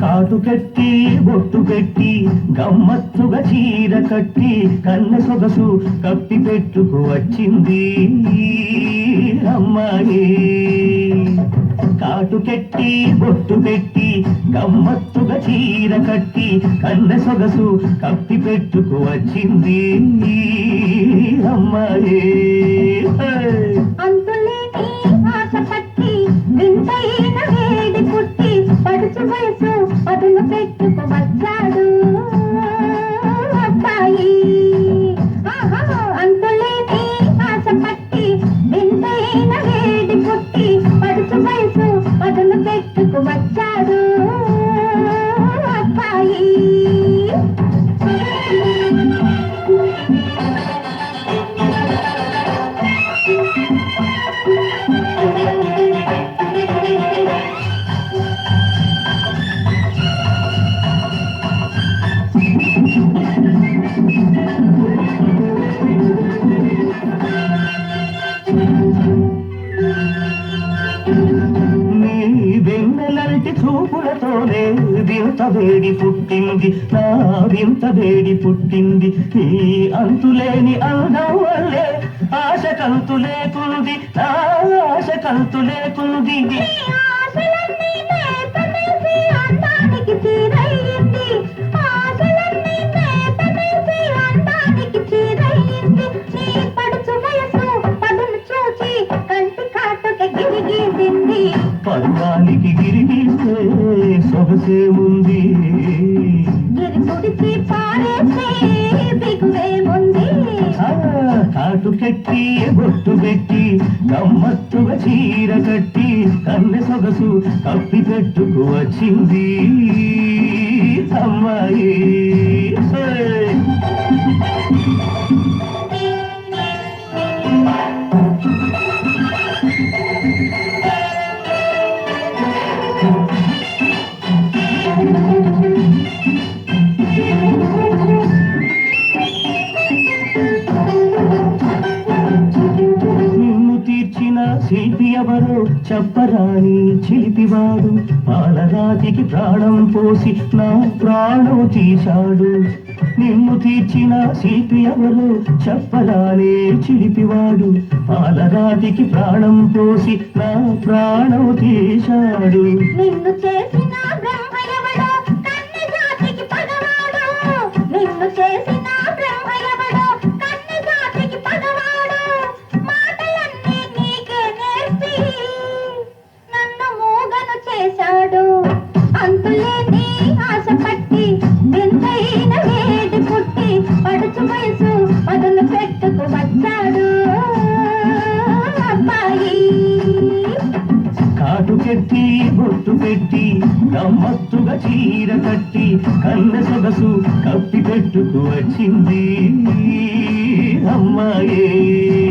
కాటు కట్టి బొట్టు పెట్టి గమ్మత్తుగా చీర కట్టి కన్న సొగసు కప్పి పెట్టుకు వచ్చింది. అమ్మాయి. కాటు కట్టి బొట్టు పెట్టి గమ్మత్తుగా చీర కట్టి కన్న సొగసు కప్పి పెట్టుకు వచ్చింది. అమ్మాయే. వయసు పదులు పెట్టుకు వచ్చాడు అబ్బాయి ఆహా, అంతులేని ఆశ పట్టి వింతైన వేడి పుట్టి పడుచు వయసు పదులు పెట్టుకు వచ్చాడు చూపులతోనే వింత వేడి పుట్టింది నా వింత వేడి పుట్టింది. నీ అంతులేని అందం వల్లే ఆశ కంతు లేకుంది నా ఆశ కంతు లేకుంది నీ ఆశలన్నీ కంటి కాటుక పర్వానికి గిరిగిస్తే సొగసే ఉంది. కాటు కట్టి బొట్టు పెట్టి గమ్మత్తుగా చీర కట్టి కన్నె సొగసు కప్పి పెట్టుకు వచ్చింది. నిన్ను ఎవరో చెప్పరాని చిలిపివాడు? పాలరాతికి ప్రాణం పోసి నా ప్రాణం తీశాడు. నిన్ను తీర్చిన శిల్పి ఎవరో చెప్పరాని చిలిపివాడు? పాలరాతికి ప్రాణం పోసి నా ప్రాణం తీశాడు. నిన్ను చేసిన బ్రహ్మ ఎవడో? కన్నె జాతికి పగవాడు. నిన్ను చేసిన అంతులేని ఆశ పట్టి వింతైన వేడి పుట్టి పడుచు వయసు పదులు పెట్టుకు వచ్చాడు. అబ్బాయి. కాటు పెట్టి బొట్టు పెట్టి గమ్మత్తుగా చీర కట్టి కన్న సొగసు కప్పి పెట్టుకు వచ్చింది. అమ్మాయే.